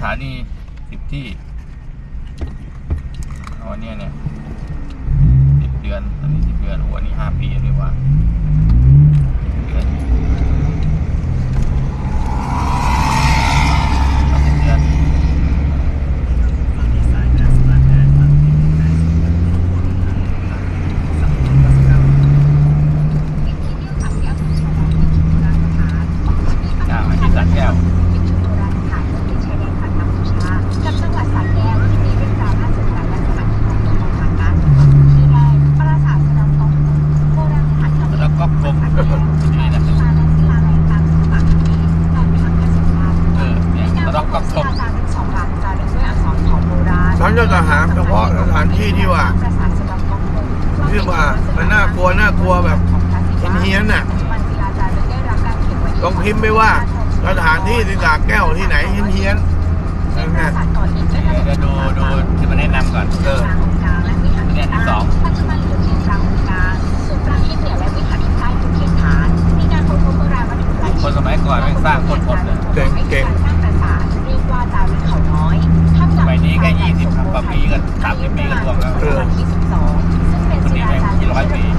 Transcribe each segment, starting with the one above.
ถานีสิบที่อ๋อเนี่ยเนี่ยสิบเดือน อันนี้สิบเดือนอันนี้ห้าปีนี่ว่า พิมพ์ไปว่าสถานที่สิงสาแก้วที่ไหนเฮียนนั่นะเดี๋ยวดูดูที่มันแนะนำก่อนเออเนี่ยที่สองคนสมัยก่อนไม่สร้างคนคนเลยเก่งเก่งสมัยนี้แค่ยี่สิบกว่าปีกันสามสิบปีกันรวมแล้วคนนี้แม่งกี่ร้อยปี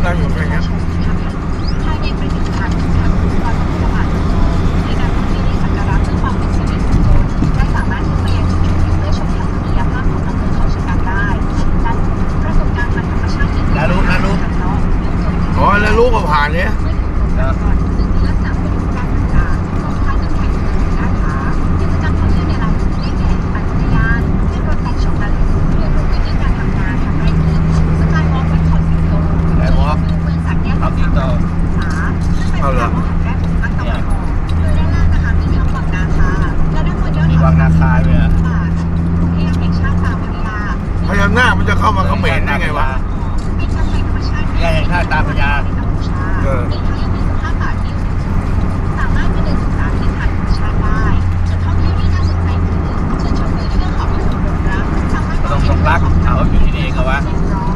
andar, meu velho. รักเขาอยู่ที่นี่ก็ว่า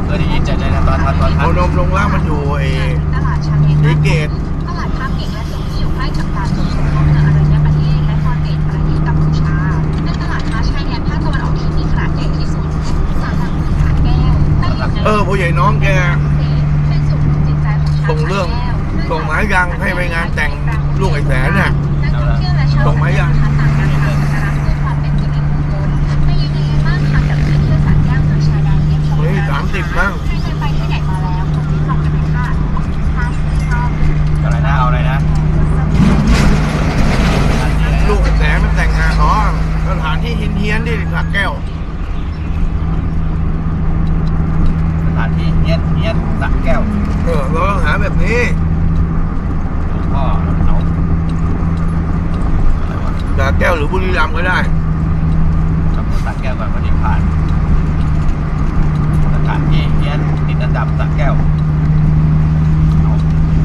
เออได้ยินใจใจนะตอนทันตอนทันโอนมลงล่างมันอยู่อ้ดชเกตตลาดชาเกและส่งที่อยู่ใกล้กับการส่งของเมืองอรัญญประเทศและคอนเกตประเทศกัมพูชาเป็นตลาดค้าชายแดนภาตะวันออกที่มีขนาดใหญ่ที่สุดจากทางเมืแก่เออผู้ใหญ่น้องแกเป็งส่งเรื่องส่งไม้ยังให้ไปงานแต่งลูกไอ้แสนน่ะส่งไม้ยังำก็ได้ขัสักแก้วก่อนวัดีผ่านสถานที่เพี้ยติดอัดับสักแก้วเอา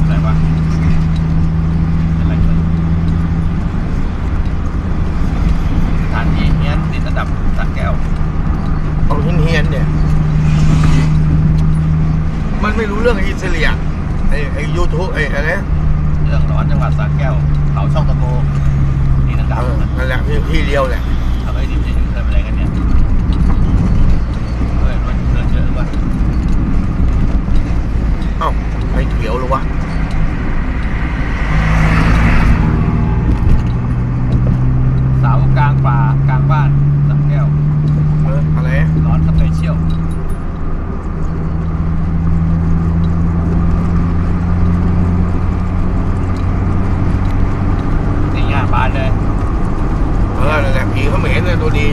อะไรวะอะไรสถานที่เพี้ยนติดอันดับสักแก้วเอาเฮียนเนี่ย มันไม่รู้เรื่องอิสเลียไอ้ไอ้ยูทูบไอ้อะไร เรื่องร้อนจังหวัดสระแก้วเขาช่องตะโก เดียวแหลย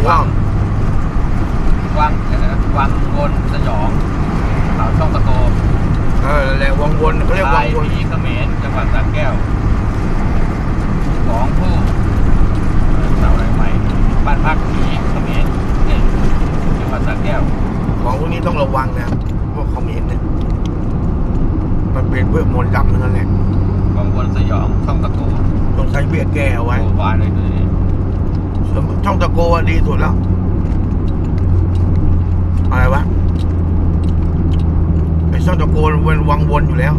วังวังอะไรนะวังวนสยองเขาช่องตะโกเออนั่นแหละวังวนเขาเรียกวัลางยวนผีเขมรจังหวัดสระแก้วของผู้เสาอะไรใหม่บ้านพักผีเขมรเนี่ยจังหวัดสระแก้วของพวกนี้ต้องระวังนะพวกเขาเห็นเนี่ยมันเป็นเพื่อมนต์ดำทั้งนั้นแหละวังวนสยองช่องตะโกต้องใช้เบียร์แก้เอาไว้โอ้หวานเลยตัวนี้ ช่องตะโกอะดีสุดแล้ว อะไรวะไอ้ช่องตะโกมันเป็นวังวนอยู่แล้ว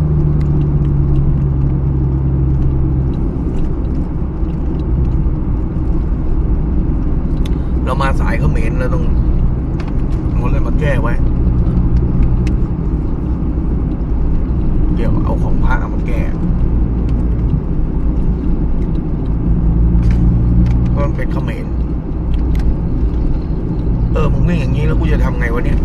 เรามาสายเขมรเราต้องเอาเลยมาแก้ไว้ เดี๋ยวเอาของพระมาแก้เพราะมันเป็นเขมรเออ มึง วิ่งอย่างนี้แล้วกูจะทำไงวะเนี่ย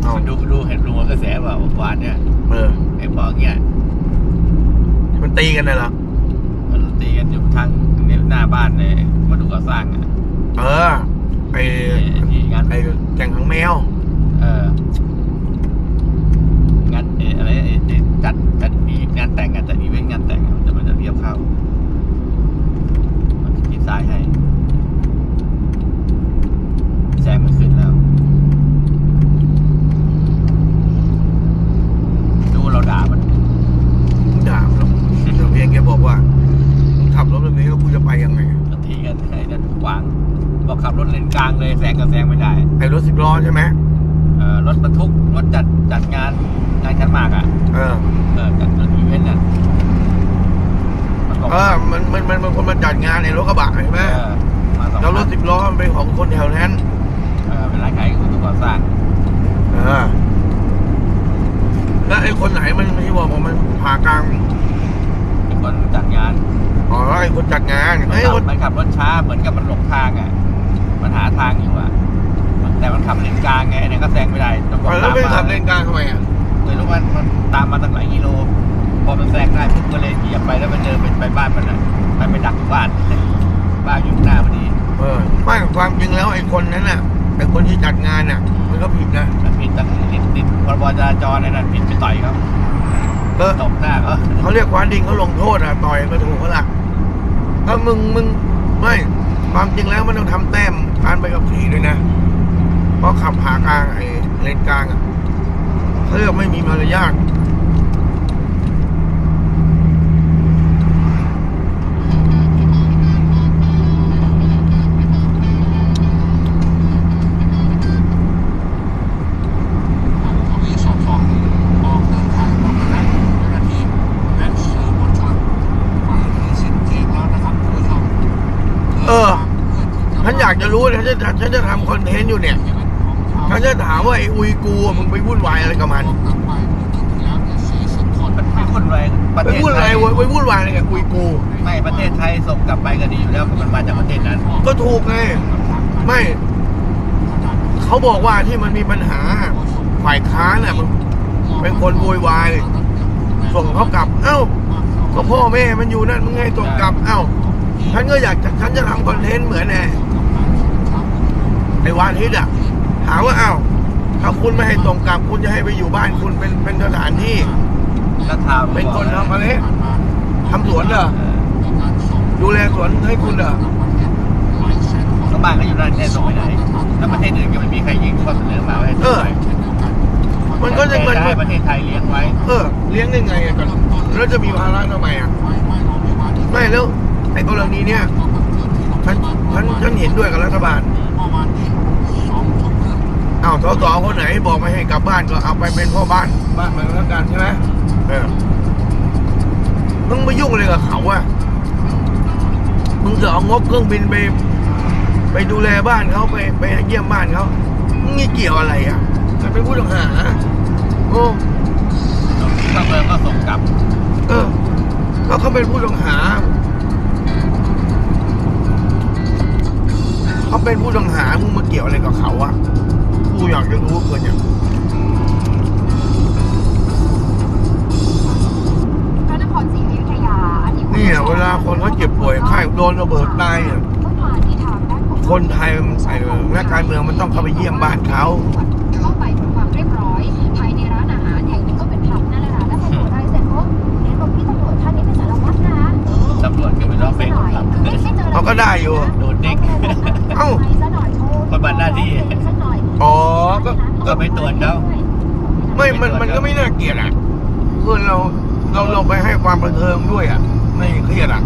เอามันดูดูเห็นลุงกระแสเปล่าหวานเนี่ยเออไอ้บอกเงี้ยมันตีกันน่ะเหรอ มันตีกันอยู่ทางเนี่ยหน้าบ้านเลยมาดูก่อสร้างอะเออไอ้ที่งานไอ้แก่งหางแมว เอองานเอ่ออะไรเอ่อเอ่อจัดจัดมีงานแต่งงานจัดอีเวนต์งานแต่งอะแต่มันจะเรียบเข้ามันคิดซ้ายให้ แซงมันขึ้นแล้ว ดูเราด่ามัน ด่ามันหรอกเดี๋ยวเพียงแกบอกว่ามึงขับรถแบบนี้แล้วกูจะไปยังไงบางทีกันไอ้นั่นขวาง บอกขับรถเลนกลางเลยแซงก็แซงไม่ได้ ไอ้รถสิบล้อใช่ไหมเอ่อรถบรรทุกรถจัดจัดงานงานขันหมากอะ เออ เออจัดอีเวนต์น่ะมันบอกเออ มันมันมันเป็นคนมาจัดงานในรถกระบะใช่ไหมเออมาสองแล้วรถคันสิบล้อมันเป็นของคนแถวนั้น เอ อเป็นร้านขายอุปกรณ์ก่อสร้างเออแล้วไอ้คนไหนมันไม่บอกว่ามันผ่ากลางเป็นคนจัดงานอ๋อไอ้คนจัดงานมันไอ้ยขัคบนมันขับรถช้าเหมือนกับมันหลงทางอะมันหาทางอยู่อะ แต่มันขับเลนกลางไงไอ้เนี่ยก็แซงไม่ได้ต้องเออแล้วตามไม่มาขับเลนกลางทำไมอะเลยรู้ว่ามันตามมาตั้งหลายกิโลพอมันแซงได้ปุ๊บก็เลยเหยียบไปแล้วมันเดินไปไปบ้านมันอะไปไปดักอยู่บ้านบ้านอยู่หน้าพอดี เออไม่ความจริงแล้วไอ้คนนั้นน่ะ ไอ้คนที่จัดงานน่ะ มันก็ผิดนะมันผิดตั้งติดติดพรบจราจรนั่นนะผิดไปต่อยเขาเออตบหน้าเขาเขาเรียกความดิงเขาลงโทษอะต่อยก็ถูกเขาละถ้ามึงมึงไม่ความจริงแล้วมันต้องทำแต้มการไปกับขี่ด้วยนะเพราะขับผ่ากลางไอ้เลนกลางอะเขาเรียกไม่มีมารยาทากจะรู้นะฉันจะฉันจะทำคอนเทนต์อยู่เนี่ยฉันจะถามว่าไอ้อุยกูอะมึงไปวุ่นวายอะไรกับมันกลับไปเมื่อปีที่แล้วเนี่ย40คนมันไม่วุ่นวายประไปเทศวุ่นไทอะไรยวะไปวุ่นวายอะไรกับอุยกู ไม่ประเทศไทยส่งกลับไปก็ดีอยู่แล้วมันมาจากประเทศนั้น ก็ถูกไงไม่เขาบอกว่าที่มันมีปัญหาฝ่ายค้านน่ะมันเป็นคนโวยวายส่งเขากลับ เอ้าก็พ่อแม่มันอยู่นั่นมึงให้ส่งกลับ เอ้าฉันก็อยากจะฉันจะทำคอนเทนต์เหมือนไอ้ ไอ้วานทิตย์อะถามว่าเอ้าถ้าคุณไม่ให้ส่งกลับคุณจะให้ไปอยู่บ้านคุณเป็นเป็นสถานที่ก็ทำเป็นคนทำอะไรทำสวนเหรอดูแลสวนให้คุณเหรอก็บ้านก็อยู่นั่นแค่ส่งไปไหนแล้วประเทศอื่นก็ไม่มีใครยิงข้อเสนอมาให้ส่งไปมันก็จะมันแต่ให้ประเทศไทยเลี้ยงไว้ เออ เลี้ยงได้ไงอะกันแล้วจะมีภาระทำไมอะไม่แล้วไอ้กรณีเนี้ยฉันฉันฉันเห็นด้วยกับรัฐบาล อ้าวสสคนไหนบอกไม่ให้กลับบ้านก็เอาไปเป็นพ่อบ้านบ้านมันแล้วกันใช่ไหมเออมึงไปยุ่งอะไรกับเขาอะมึงจะเอางบเครื่องบินไปไปดูแลบ้านเขาไปไปเยี่ยมบ้านเขามึงนี่เกี่ยวอะไรอะจะเป็นผู้ต้องหาโอ้ก็เมืองก็ส่งกลับ เออแล้วเขาเป็นผู้ต้องหาเขาเป็นผู้ต้องหามึงมาเกี่ยวอะไรกับเขาอะ กูอยากจะรู้เกินอย่างพระนครศรีอยุธยาอดีตนี่อะเวลาคนเขาเจ็บป่วยไข้โดนระเบิดตายเนี่ย เมื่อวานนี้ทางด้านของคนไทยมันใส่นักการเมืองมันต้องเข้าไปเยี่ยมบ้านเขาเข้า ก็ก็ไปตรวจเขาไม่มันมันก็ไม่น่าเกลียดอะคือเราเราเราไปให้ความบันเทิงด้วยอะ ไม่เครียดอะ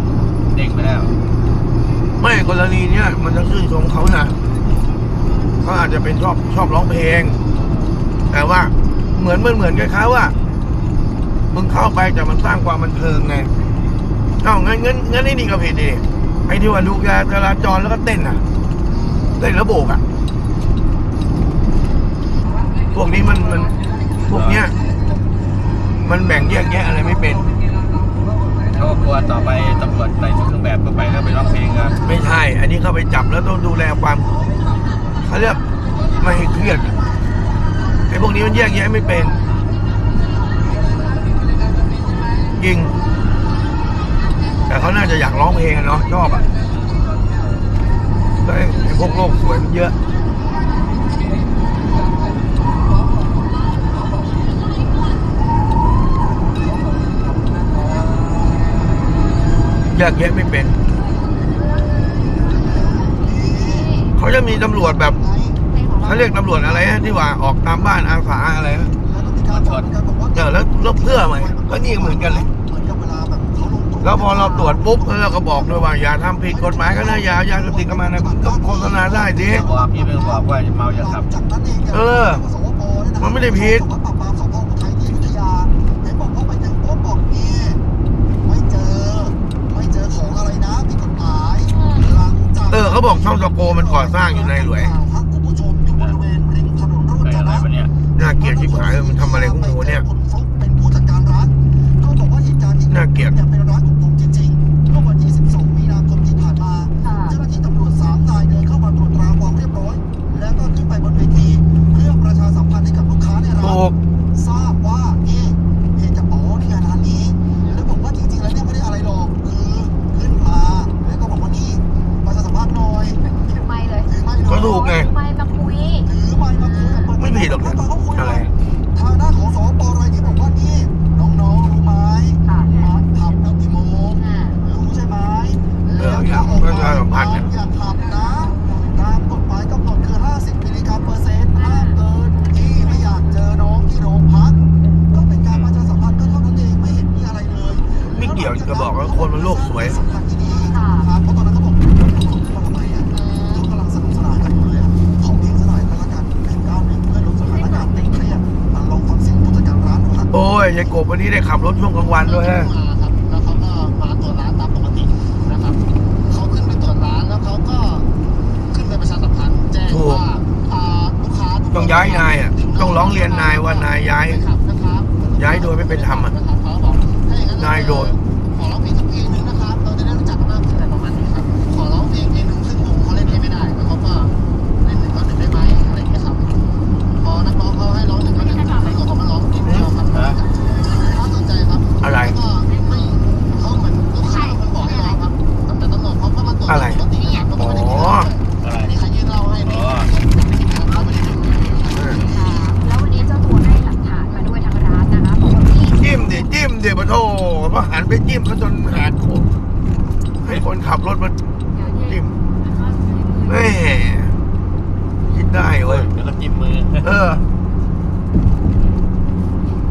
เด็กไปแล้ว ไม่กรณีเนี้ยมันจะชื่นชมเขานะเขาอาจจะเป็นชอบชอบร้องเพลง แต่ว่าเหมือนเหมือนเหมือนกับเขาว่ามึงเข้าไปแต่มันสร้างความบันเทิงไงเอ้างั้นงั้นงั้นไอ้นี่ก็ผิดดิไอ้ที่ว่าดูการจราจรแล้วก็เต้นอะเต้นแล้วโบกอะ พวกนี้มันมันพวกเนี้ยมันแบ่งแยกแยะอะไรไม่เป็นเขาก็กลัวต่อไปตำรวจใส่ชุดเครื่องแบบก็ไปแล้วไปร้องเพลงกันไม่ใช่ อันนี้เข้าไปจับแล้วต้องดูแลความเขาเรียกไม่ให้เครียดอะไอ้พวกนี้มันแยกแยะไม่เป็นจริง แต่เขาน่าจะอยากร้องเพลงอะเนาะชอบอะแต่ไอ้ไอ้พวกโลกสวยมันเยอะ แยกแยะไม่เป็น เขาจะมีตำรวจแบบเขาเรียกตำรวจอะไรนะที่ว่าออกตามบ้านอาสาอะไรนะมันชนเออแล้วแล้วเพื่อไหมก็นี่เหมือนกันเลยแล้วพอเราตรวจปุ๊บแล้วเราก็บอกด้วยว่าอย่าทำผิดกฎหมายก็นะอย่าอย่าเสพติดกันมานะก็โฆษณาได้ดิบอกพี่เพิ่งบอกว่าเมาอย่าขับ เออ มันไม่ได้ผิด เออเขาบอกช่องตะโกมันก่อสร้างอยู่ในหลวยไปอะไรวะเนี่ยน่าเกลียดชิบหายเลยมันทำอะไรของหนูเนี่ยเป็นผู้จัดการร้านเขาบอกว่าเหตุการณ์ที่น่าเกลียด ฟังเสียงผู้จัดการร้านดูครับโอ้ยยายกบวันนี้ได้ขับรถช่วงกลางวันด้วยฮะมาครับแล้วเขาก็มาตรวจร้านตามปกตินะครับเขาขึ้นไปตรวจร้านแล้วเขาก็ขึ้นไปประชาสัมพันธ์แจ้งว่าอ่าลูกค้าทุกคนต้องย้ายนายอะ ต้องร้องเรียนนายว่านายย้ายนะครับนะครับย้ายโดยไม่เป็นธรรมอะนะครับเขาบอกถ้าอย่างนั้นนายโดน อะไรปกติครับก็ไม่ได้มีอ๋อ อะไรมีใครยื่นเหล้าให้ไหมอ๋อเขาไม่ได้ดื่มเออค่ะแล้ววันนี้เจ้าตัวได้หลักฐานมาด้วยทางร้านนะคะบอกว่าพี่จิ้มดิจิ้มดิปะโทเพราะหันไปจิ้มเขาจนหาดโคตรให้คนขับรถมาจิ้มแม่คิดได้เว้ยแล้วก็จิ้มมือ เออ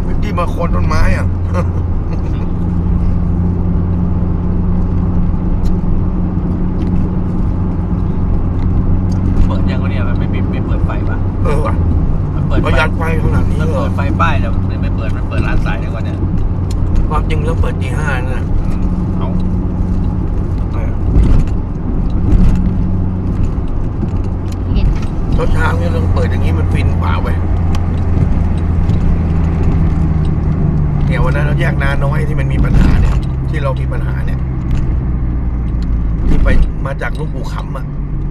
ไปจิ้มมาโคนต้นไม้อะ เปิดยังวะเนี่ยมันไม่ปิดไม่เปิดไฟปะ เออว่ะ มันเปิ ดประหยัดไฟขนาดนี้มันเหรเปิอดไฟป้ายแต่มันไม่เปิดมันเปิดร้านสายได้กว่าเนี่ยความจริงต้องเปิดตีห้านะอืมเอาเออเห็นรถเช้าเนี่ยต้องเปิดอย่างนี้มันฟินกว่าเว้ยเนี่ยวันนั้นเราแยกนาน้อยที่มันมีปัญหาเนี่ย ที่เรามีปัญหาเนี่ย ที่ไปมาจากลูกปู่ขำอะ